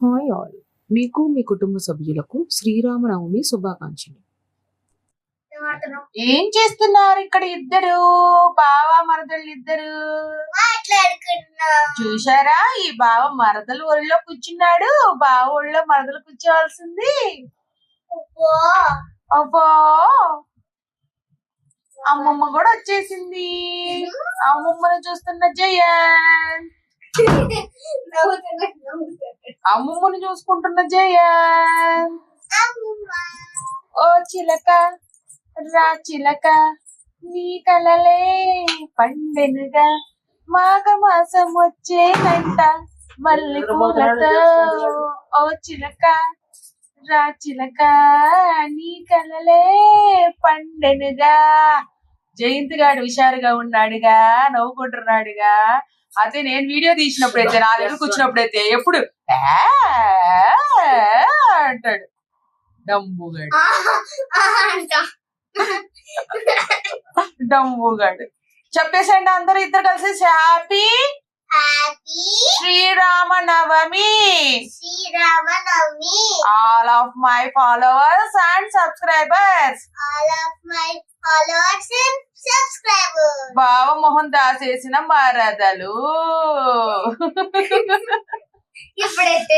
Hi all. మీకు మీ కుటుంబ సభ్యులకు శ్రీరామనవమి శుభాకాంక్షలు. ఏం చేస్తున్నారు ఇక్కడ ఇద్దరు? బావ మరదలు ఇద్దరు? మాట్లాడుకున్నాం చూశారా? ఈ బావ మరదలు ఒళ్ళో కూర్చున్నాడు. బావ ఒళ్ళో మరదలు కూర్చోవాల్సింది. అబ్బో, అబ్బో. అమ్మమ్మ కూడా వచ్చేసింది. అమ్మమ్మను చూస్తున్న నవ్వుతున్నా. అమ్మమ్మని చూసుకుంటున్న జయ. ఓ చిలక రా చిలక నీ కలలే పండెనుగా. మాఘమాసం వచ్చేనంట మల్లె పూలతో ఓ చిలక రా చిలక నీ కలలే పండెనుగా. జయంత్ గాడు హుషారుగా ఉన్నాడుగా నవ్వుకుంటున్నాడుగా. అయితే నేను వీడియో తీసినప్పుడైతే నా దగ్గర కూర్చున్నప్పుడైతే ఎప్పుడు అంటాడు. అంట. డంబుగాడు. చెప్పేసండి అందరూ ఇద్దరు కలిసి happy happy Sriramanavami. Sriramanavami. All of my followers and subscribers all of my followers బావ మొహం దాసేసిన మరదలు. ఇప్పుడైతే